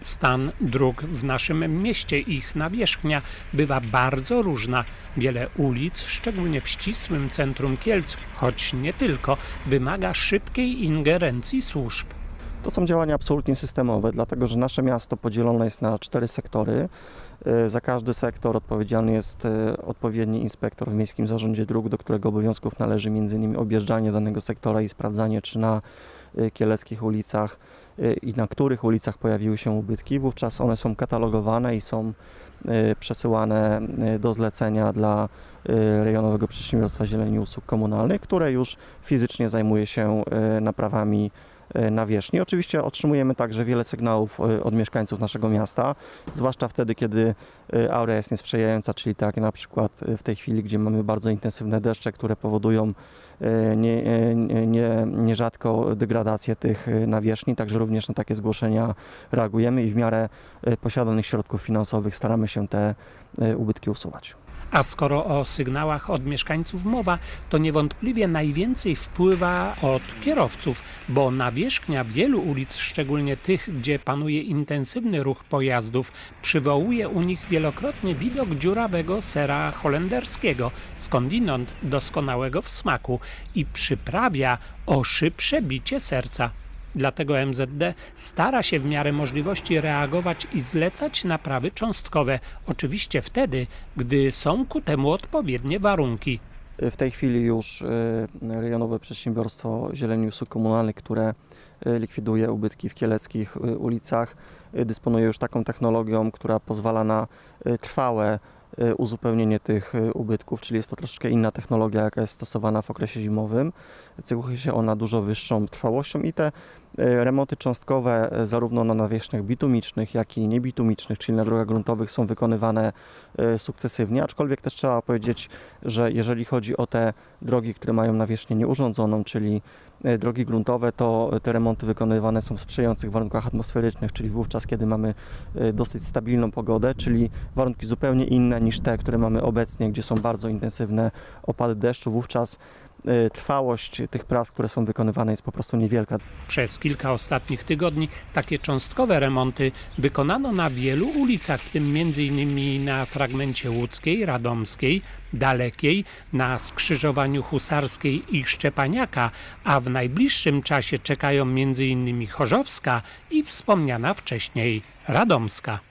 Stan dróg w naszym mieście, ich nawierzchnia bywa bardzo różna. Wiele ulic, szczególnie w ścisłym centrum Kielc, choć nie tylko, wymaga szybkiej ingerencji służb. To są działania absolutnie systemowe, dlatego że nasze miasto podzielone jest na cztery sektory. E, Za każdy sektor odpowiedzialny jest e, odpowiedni inspektor w Miejskim Zarządzie Dróg, do którego obowiązków należy m.in. objeżdżanie danego sektora i sprawdzanie, czy na e, kieleckich ulicach i na których ulicach pojawiły się ubytki. Wówczas one są katalogowane i są przesyłane do zlecenia dla Rejonowego Przedsiębiorstwa Zieleni Usług Komunalnych, które już fizycznie zajmuje się naprawami e, nawierzchni. Oczywiście otrzymujemy także wiele sygnałów e, od mieszkańców naszego miasta, zwłaszcza wtedy, kiedy e, aurea jest niesprzyjająca, czyli tak na przykład w tej chwili, gdzie mamy bardzo intensywne deszcze, które powodują nie, nie, nie- nierzadko degradację tych nawierzchni, także również na takie zgłoszenia reagujemy i w miarę posiadanych środków finansowych staramy się te ubytki usuwać. A skoro o sygnałach od mieszkańców mowa, to niewątpliwie najwięcej wpływa od kierowców, bo nawierzchnia wielu ulic, szczególnie tych, gdzie panuje intensywny ruch pojazdów, przywołuje u nich wielokrotnie widok dziurawego sera holenderskiego, skądinąd doskonałego w smaku i przyprawia o szybsze bicie serca. Dlatego MZD stara się w miarę możliwości reagować i zlecać naprawy cząstkowe, oczywiście wtedy, gdy są ku temu odpowiednie warunki. W tej chwili już e, rejonowe przedsiębiorstwo Zieleni i Usług Komunalnych, które e, likwiduje ubytki w kieleckich e, ulicach, dysponuje już taką technologią, która pozwala na trwałe uzupełnienie tych e, ubytków, czyli jest to troszeczkę inna technologia, jaka jest stosowana w okresie zimowym. Cechuje się ona dużo wyższą trwałością i te remonty cząstkowe e, zarówno na nawierzchniach bitumicznych, jak i niebitumicznych, czyli na drogach gruntowych są wykonywane e, sukcesywnie, aczkolwiek też trzeba powiedzieć, że jeżeli chodzi o te drogi, które mają nawierzchnię nieurządzoną, czyli e, drogi gruntowe, to te remonty wykonywane są w sprzyjających warunkach atmosferycznych, czyli wówczas, kiedy mamy e, dosyć stabilną pogodę, czyli warunki zupełnie inne niż te, które mamy obecnie, gdzie są bardzo intensywne opady deszczu, wówczas e, trwałość tych prac, które są wykonywane jest po prostu niewielka. Przez kilka ostatnich tygodni takie cząstkowe remonty wykonano na wielu ulicach, w tym m.in. na fragmencie łódzkiej, radomskiej, dalekiej, na skrzyżowaniu Husarskiej i Szczepaniaka, a w najbliższym czasie czekają m.in. Chorzowska i wspomniana wcześniej Radomska.